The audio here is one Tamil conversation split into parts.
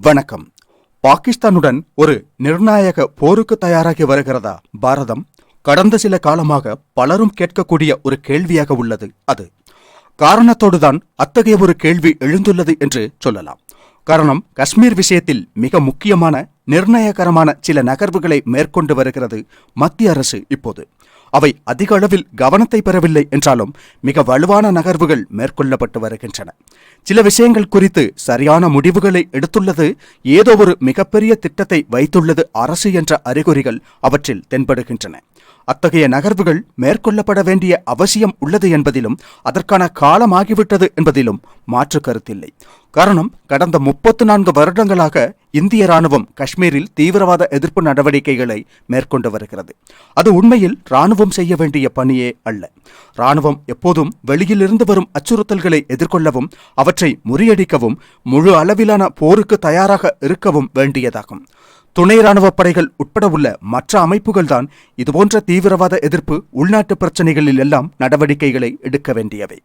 வணக்கம். பாகிஸ்தானுடன் ஒரு நிர்ணாயக போருக்கு தயாராகி வருகிறதா பாரதம்? கடந்த சில காலமாக பலரும் கேட்கக்கூடிய ஒரு கேள்வியாக உள்ளது அது. காரணத்தோடுதான் அத்தகைய ஒரு கேள்வி எழுந்துள்ளது என்று சொல்லலாம். காரணம் காஷ்மீர் விஷயத்தில் மிக முக்கியமான நிர்ணயகரமான சில நகர்வுகளை மேற்கொண்டு வருகிறது மத்திய அரசு இப்போது. அவை அதிக அளவில் கவனத்தை பெறவில்லை என்றாலும் மிக வலுவான நகர்வுகள் மேற்கொள்ளப்பட்டு வருகின்றன. சில விஷயங்கள் குறித்து சரியான முடிவுகளை எடுத்துள்ளது ஏதோ ஒரு மிகப்பெரிய திட்டத்தை வைத்துள்ளது அரசு என்ற அறிகுறிகள் அவற்றில் தென்படுகின்றன. அத்தகைய நகர்வுகள் மேற்கொள்ளப்பட வேண்டிய அவசியம் உள்ளது என்பதிலும் அதற்கான காலமாகிவிட்டது என்பதிலும் மாற்று கருத்தில்லை. காரணம் கடந்த முப்பத்து நான்கு வருடங்களாக இந்திய ராணுவம் காஷ்மீரில் தீவிரவாத எதிர்ப்பு நடவடிக்கைகளை மேற்கொண்டு வருகிறது. அது உண்மையில் ராணுவம் செய்ய வேண்டிய பணியே அல்ல. ராணுவம் எப்போதும் வெளியிலிருந்து வரும் அச்சுறுத்தல்களை எதிர்கொள்ளவும் அவற்றை முறியடிக்கவும் முழு அளவிலான போருக்கு தயாராக இருக்கவும் வேண்டியதாகும். துணை ராணுவப் படைகள் உட்பட உள்ள மற்ற அமைப்புகள்தான் இதுபோன்ற தீவிரவாத எதிர்ப்பு உள்நாட்டு பிரச்சனைகளில் எல்லாம் நடவடிக்கைகளை எடுக்க வேண்டியவை.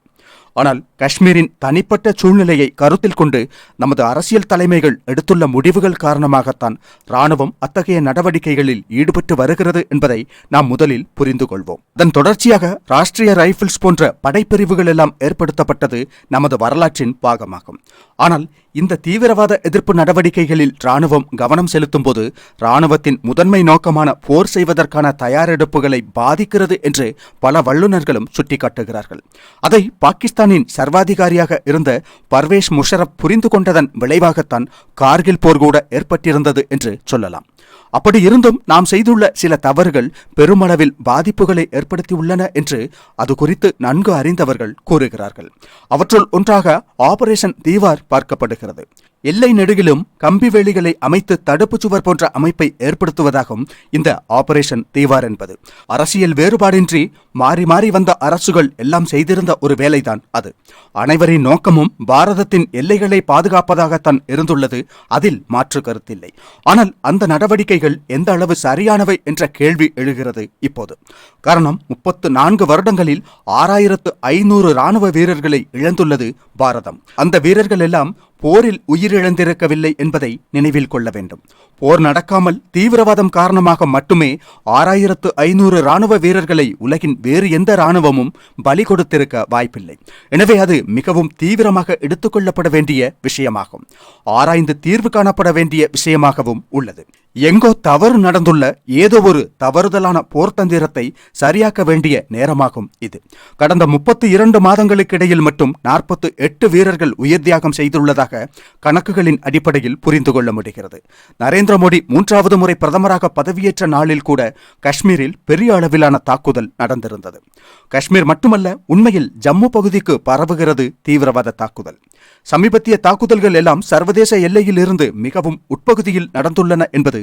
ஆனால் காஷ்மீரின் தனிப்பட்ட சூழ்நிலையை கருத்தில் கொண்டு நமது அரசியல் தலைமைகள் எடுத்துள்ள முடிவுகள் காரணமாகத்தான் ராணுவம் அத்தகைய நடவடிக்கைகளில் ஈடுபட்டு வருகிறது என்பதை நாம் முதலில் புரிந்து கொள்வோம். அதன் தொடர்ச்சியாக ராஷ்டிரிய ரைபிள்ஸ் போன்ற படைப்பிரிவுகள் எல்லாம் ஏற்படுத்தப்பட்டது நமது வரலாற்றின் பாகமாகும். ஆனால் இந்த தீவிரவாத எதிர்ப்பு நடவடிக்கைகளில் ராணுவம் கவனம் செலுத்தும் போது ராணுவத்தின் முதன்மை நோக்கமான போர் செய்வதற்கான தயாரெடுப்புகளை பாதிக்கிறது என்று பல வல்லுநர்களும் சுட்டிக்காட்டுகிறார்கள். அதை பாகிஸ்தானின் சர்வாதிகாரியாக இருந்த பர்வேஷ் முஷரப் புரிந்து கொண்டதன் விளைவாகத்தான் கார்கில் போர் கூட ஏற்பட்டிருந்தது என்று சொல்லலாம். அப்படி இருந்தும் நாம் செய்துள்ள சில தவறுகள் பெருமளவில் பாதிப்புகளை ஏற்படுத்தியுள்ளன என்று அது குறித்து நன்கு அறிந்தவர்கள் கூறுகிறார்கள். அவற்றுள் ஒன்றாக ஆபரேஷன் தீவார் பார்க்கப்படுகிறது. வருகிறது எல்லை நெடுகிலும் கம்பி வேலிகளை அமைத்து தடுப்பு சுவர் போன்ற அமைப்பை ஏற்படுத்துவதாகும் இந்த ஆபரேஷன் தீவார் என்பது. அரசியல் வேறுபாடின்றி மாறி மாறி வந்த அரசுகள் எல்லாம் செய்திருந்த ஒரு வேலைதான் அது. அனைவரின் நோக்கமும் பாரதத்தின் எல்லைகளை பாதுகாப்பதாகத்தான் இருந்துள்ளது அதில் மாற்று கருத்தில்லை. ஆனால் அந்த நடவடிக்கைகள் எந்த அளவு சரியானவை என்ற கேள்வி எழுகிறது இப்போது. காரணம் முப்பத்து நான்கு வருடங்களில் ஆறாயிரத்து ஐநூறு ராணுவ வீரர்களை இழந்துள்ளது பாரதம். அந்த வீரர்கள் எல்லாம் போரில் உயிரிழந்திருக்கவில்லை என்பதை நினைவில் கொள்ள வேண்டும். போர் நடக்காமல் தீவிரவாதம் காரணமாக மட்டுமே ஆறாயிரத்து ஐநூறு ராணுவ வீரர்களை உலகின் வேறு எந்த ராணுவமும் பலி கொடுத்திருக்க வாய்ப்பில்லை. எனவே அது மிகவும் தீவிரமாக எடுத்துக்கொள்ளப்பட வேண்டிய விஷயமாகும். ஆராய்ந்து தீர்வு காணப்பட வேண்டிய விஷயமாகவும் உள்ளது. எங்கோ தவறு நடந்துள்ள ஏதோ ஒரு தவறுதலான போர்த்தந்திரத்தை சரியாக்க வேண்டிய நேரமாகும் இது. கடந்த முப்பத்தி இரண்டு மாதங்களுக்கு இடையில் மட்டும் நாற்பத்து எட்டு வீரர்கள் உயிர் தியாகம் செய்துள்ளதாக கணக்குகளின் அடிப்படையில் புரிந்து கொள்ள முடிகிறது. நரேந்திர மோடி மூன்றாவது முறை பிரதமராக பதவியேற்ற நாளில் கூட காஷ்மீரில் பெரிய அளவிலான தாக்குதல் நடந்திருந்தது. காஷ்மீர் மட்டுமல்ல உண்மையில் ஜம்மு பகுதிக்கு பரவுகிறது தீவிரவாத தாக்குதல். சமீபத்திய தாக்குதல்கள் எல்லாம் சர்வதேச எல்லையில் இருந்து மிகவும் உட்பகுதியில் நடந்துள்ளன என்பது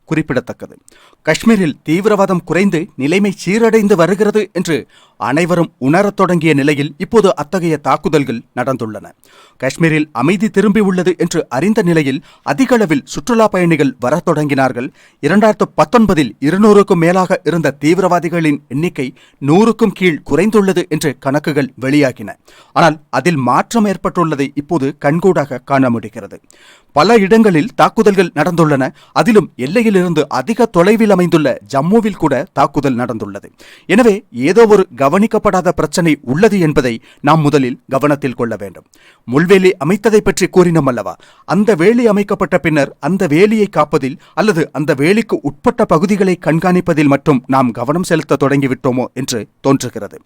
குறிப்பிடத்தக்கது. காஷ்மீரில் தீவிரவாதம் குறைந்து நிலைமை சீரடைந்து வருகிறது என்று அனைவரும் உணரத் தொடங்கிய நிலையில் இப்போது அத்தகைய தாக்குதல்கள் நடந்துள்ளன. காஷ்மீரில் அமைதி திரும்பி உள்ளது என்று அறிந்த நிலையில் அதிக அளவில் சுற்றுலா பயணிகள் வரத் தொடங்கினார்கள். இரண்டாயிரத்து பத்தொன்பதில் இருநூறுக்கும் மேலாக இருந்த தீவிரவாதிகளின் எண்ணிக்கை நூறுக்கும் கீழ் குறைந்துள்ளது என்று கணக்குகள் வெளியாகின. ஆனால் அதில் மாற்றம் ஏற்பட்டுள்ளதை இப்போது கண்கூடாக காண முடிகிறது. பல இடங்களில் தாக்குதல்கள் நடந்துள்ளன. அதிலும் எல்லையிலிருந்து அதிக தொலைவில் அமைந்துள்ள ஜம்முவில் கூட தாக்குதல் நடந்துள்ளது. எனவே ஏதோ ஒரு கவனிக்கப்படாத பிரச்சனை உள்ளது என்பதை நாம் முதலில் கவனத்தில் கொள்ள வேண்டும். முள்வேலி அமைத்ததை பற்றி கூறினோம் அல்லவா? அந்த வேலி அமைக்கப்பட்ட பின்னர் அந்த வேலியை காப்பதில் அல்லது அந்த வேலிக்கு உட்பட்ட பகுதிகளை கண்காணிப்பதில் மட்டும் நாம் கவனம் செலுத்த தொடங்கிவிட்டோமோ என்று தோன்றுகிறது.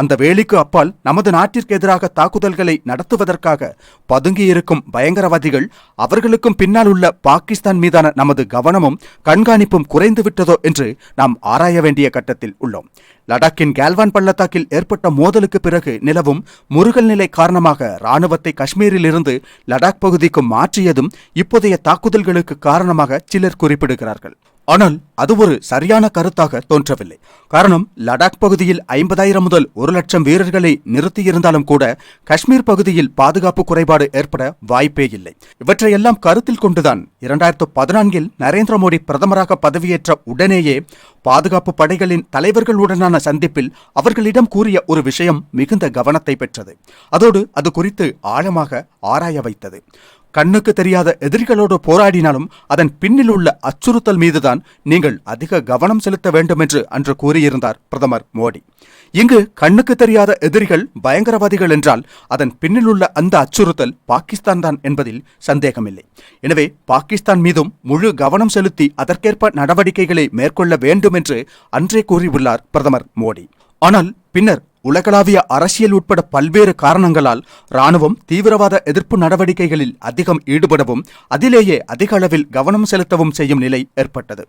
அந்த வேலிக்கு அப்பால் நமது நாட்டிற்கு எதிராக தாக்குதல்களை நடத்துவதற்காக பதுங்கியிருக்கும் பயங்கரவாதிகள் அவர்களுக்கும் பின்னால் உள்ள பாகிஸ்தான் மீதான நமது கவனமும் கண்காணிப்பும் குறைந்துவிட்டதோ என்று நாம் ஆராய வேண்டிய கட்டத்தில் உள்ளோம். லடாக்கின் கேல்வான் பள்ளத்தாக்கில் ஏற்பட்ட மோதலுக்கு பிறகு நிலவும் முருகல் நிலை காரணமாக ராணுவத்தை காஷ்மீரில் இருந்து லடாக் பகுதிக்கு மாற்றியதும் இப்போதைய தாக்குதல்களுக்கு காரணமாக சிலர் குறிப்பிடுகிறார்கள். ஆனால் அது ஒரு சரியான கருத்தாக தோன்றவில்லை. காரணம் லடாக் பகுதியில் ஐம்பதாயிரம் முதல் ஒரு லட்சம் வீரர்களை நிறுத்தியிருந்தாலும் கூட காஷ்மீர் பகுதியில் பாதுகாப்பு குறைபாடு ஏற்பட வாய்ப்பே இல்லை. இவற்றையெல்லாம் கருத்தில் கொண்டுதான் இரண்டாயிரத்து பதினான்கில் நரேந்திர மோடி பிரதமராக பதவியேற்ற உடனேயே பாதுகாப்பு படைகளின் தலைவர்களுடனான சந்திப்பில் அவர்களிடம் கூறிய ஒரு விஷயம் மிகுந்த கவனத்தை பெற்றது. அதோடு அது குறித்து ஆழமாக ஆராய வைத்தது. கண்ணுக்கு தெரியாத எதிரிகளோடு போராடினாலும் அதன் பின்னில் உள்ள அச்சுறுத்தல் மீதுதான் நீங்கள் அதிக கவனம் செலுத்த வேண்டும் என்று அன்று கூறியிருந்தார் பிரதமர் மோடி. இங்கு கண்ணுக்கு தெரியாத எதிரிகள் பயங்கரவாதிகள் என்றால் அதன் பின்னில் உள்ள அந்த அச்சுறுத்தல் பாகிஸ்தான் தான் என்பதில் சந்தேகமில்லை. எனவே பாகிஸ்தான் மீதும் முழு கவனம் செலுத்தி அதற்கேற்ப நடவடிக்கைகளை மேற்கொள்ள வேண்டும் என்று அன்றே கூறியுள்ளார் பிரதமர் மோடி. ஆனால் பின்னர் உலகளாவிய அரசியல் உட்பட பல்வேறு காரணங்களால் ராணுவம் தீவிரவாத எதிர்ப்பு நடவடிக்கைகளில் அதிகம் ஈடுபடவும் அதிலேயே அதிக அளவில் கவனம் செலுத்தவும் செய்யும் நிலை ஏற்பட்டது.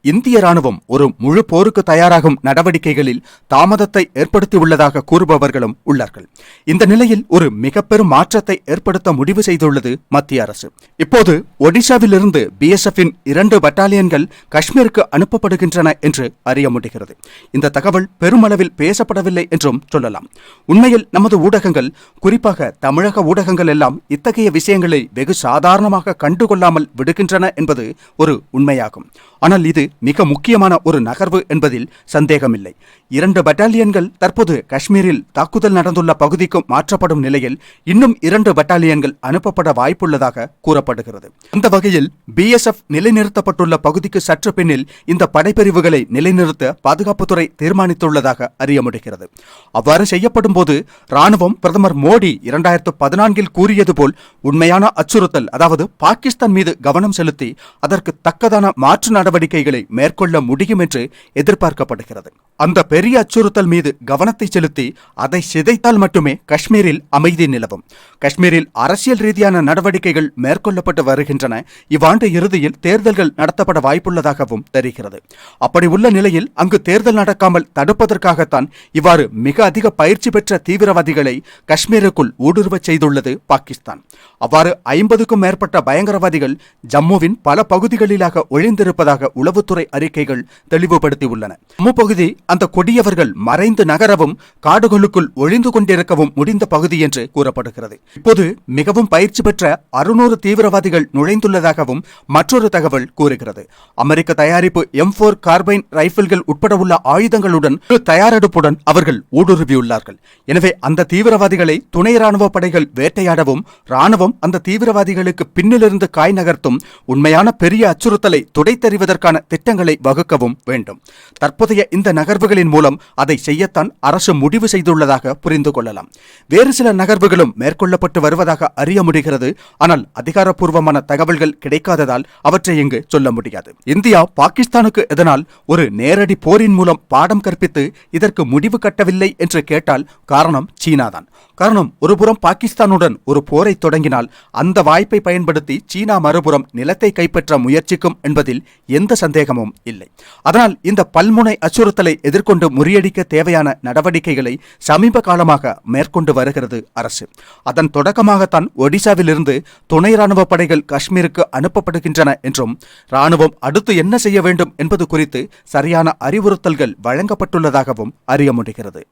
இந்திய ராணுவம் ஒரு முழு போருக்கு தயாராகும் நடவடிக்கைகளில் தாமதத்தை ஏற்படுத்தியுள்ளதாக கூறுபவர்களும் உள்ளார்கள். இந்த நிலையில் ஒரு மிக பெரும் மாற்றத்தை ஏற்படுத்த முடிவு செய்துள்ளது மத்திய அரசு. இப்போது ஒடிஷாவிலிருந்து பிஎஸ்எஃப்பின் இரண்டு பட்டாலியன்கள் காஷ்மீருக்கு அனுப்பப்படுகின்றன என்று அறிய முடிகிறது. இந்த தகவல் பெருமளவில் பேசப்படவில்லை என்றும் சொல்லலாம். உண்மையில் நமது ஊடகங்கள் குறிப்பாக தமிழக ஊடகங்கள் எல்லாம் இத்தகைய விஷயங்களை வெகு சாதாரணமாக கண்டுகொள்ளாமல் விடுகின்றன என்பது ஒரு உண்மையாகும். ஆனால் இது மிக முக்கியமான ஒரு நகர்வு என்பதில் சந்தேகமில்லை. இரண்டு பட்டாலியன்கள் தற்போது காஷ்மீரில் தாக்குதல் நடந்துள்ள பகுதிக்கும் மாற்றப்படும் நிலையில் இன்னும் இரண்டு பட்டாலியன்கள் அனுப்பப்பட வாய்ப்புள்ளதாக கூறப்படுகிறது. அந்த வகையில் பிஎஸ்எஃப் நிலைநிறுத்தப்பட்டுள்ள பகுதிக்கு சற்று பின்னில் இந்த படைப்பிரிவுகளை நிலைநிறுத்த பாதுகாப்புத்துறை தீர்மானித்துள்ளதாக அறிய முடிகிறது. அவ்வாறு செய்யப்படும் போது ராணுவம் பிரதமர் மோடி இரண்டாயிரத்து பதினான்கில் கூறியது போல் உண்மையான அச்சுறுத்தல் அதாவது பாகிஸ்தான் மீது கவனம் செலுத்தி அதற்கு தக்கதான மாற்று நடவடிக்கைகளை மேற்கொள்ள முடியும் என்று எதிர்பார்க்கப்படுகிறது. அந்த பெரிய அச்சுறுத்தல் மீது கவனத்தை செலுத்தி அதை சிதைத்தால் மட்டுமே காஷ்மீரில் அமைதி நிலவும். காஷ்மீரில் அரசியல் ரீதியான நடவடிக்கைகள் மேற்கொள்ளப்பட்டு வருகின்றன. இவ்வாண்டு இறுதியில் தேர்தல்கள் நடத்தப்பட வாய்ப்புள்ளதாகவும் தெரிகிறது. அப்படி உள்ள நிலையில் அங்கு தேர்தல் நடக்காமல் தடுப்பதற்காகத்தான் இவ்வாறு மிக அதிக பயிற்சி பெற்ற தீவிரவாதிகளை காஷ்மீருக்குள் ஊடுருவச் செய்துள்ளது பாகிஸ்தான். அவ்வாறு ஐம்பதுக்கும் மேற்பட்ட பயங்கரவாதிகள் ஜம்முவின் பல பகுதிகளிலாக ஒழிந்திருப்பதாக உளவுத்துறை அறிக்கைகள் தெளிவுபடுத்தியுள்ளன. ஜம்மு பகுதி அந்த கொடியவர்கள் மறைந்து நகரவும் காடுகளுக்குள் ஒழிந்து கொண்டிருக்கவும் முடிந்த பகுதி என்று கூறப்படுகிறது. இப்போது மிகவும் பயிற்சி பெற்ற அறுநூறு தீவிரவாதிகள் நுழைந்துள்ளதாகவும் மற்றொரு தகவல் கூறுகிறது. அமெரிக்க தயாரிப்பு எம் போர் கார்பைன் ரைபிள்கள் உட்பட உள்ள ஆயுதங்களுடன் தயாரெடுப்புடன் அவர்கள் ஊடு ஊடுருவியுள்ளார்கள் எனவே அந்த தீவிரவாதிகளை துணை ராணுவ படைகள் வேட்டையாடவும் ராணுவம் அந்த தீவிரவாதிகளுக்கு பின்னிலிருந்து காய் நகர்த்தும் உண்மையான பெரிய அச்சுறுத்தலை துடைத்தறிவதற்கான திட்டங்களை வகுக்கவும் வேண்டும். தற்போதைய இந்த நகர்வுகளின் மூலம் அதை செய்யத்தான் அரசு முடிவு செய்துள்ளதாக புரிந்து கொள்ளலாம். வேறு சில நகர்வுகளும் மேற்கொள்ளப்பட்டு வருவதாக அறிய முடிகிறது. ஆனால் அதிகாரப்பூர்வமான தகவல்கள் கிடைக்காததால் அவற்றை இங்கு சொல்ல முடியாது. இந்தியா பாகிஸ்தானுக்கு எதனால் ஒரு நேரடி போரின் மூலம் பாடம் கற்பித்து இதற்கு முடிவு கட்டவில்லை என்று கேட்டால் காரணம் சீனாதான். காரணம் ஒருபுறம் பாகிஸ்தானுடன் ஒரு போரை தொடங்கினால் அந்த வாய்ப்பை பயன்படுத்தி சீனா மறுபுறம் நிலத்தை கைப்பற்ற முயற்சிக்கும் என்பதில் எந்த சந்தேகமும் இல்லை. அதனால் இந்த பல்முனை அச்சுறுத்தலை எதிர்கொண்டு முறியடிக்க தேவையான நடவடிக்கைகளை சமீப காலமாக மேற்கொண்டு வருகிறது அரசு. அதன் தொடக்கமாகத்தான் ஒடிசாவிலிருந்து துணை ராணுவ படைகள் காஷ்மீருக்கு அனுப்பப்படுகின்றன என்றும் ராணுவம் அடுத்து என்ன செய்ய வேண்டும் என்பது குறித்து சரியான அறிவுறுத்தல்கள் வழங்கப்பட்டுள்ளதாகவும் அறிய முடிகிறது.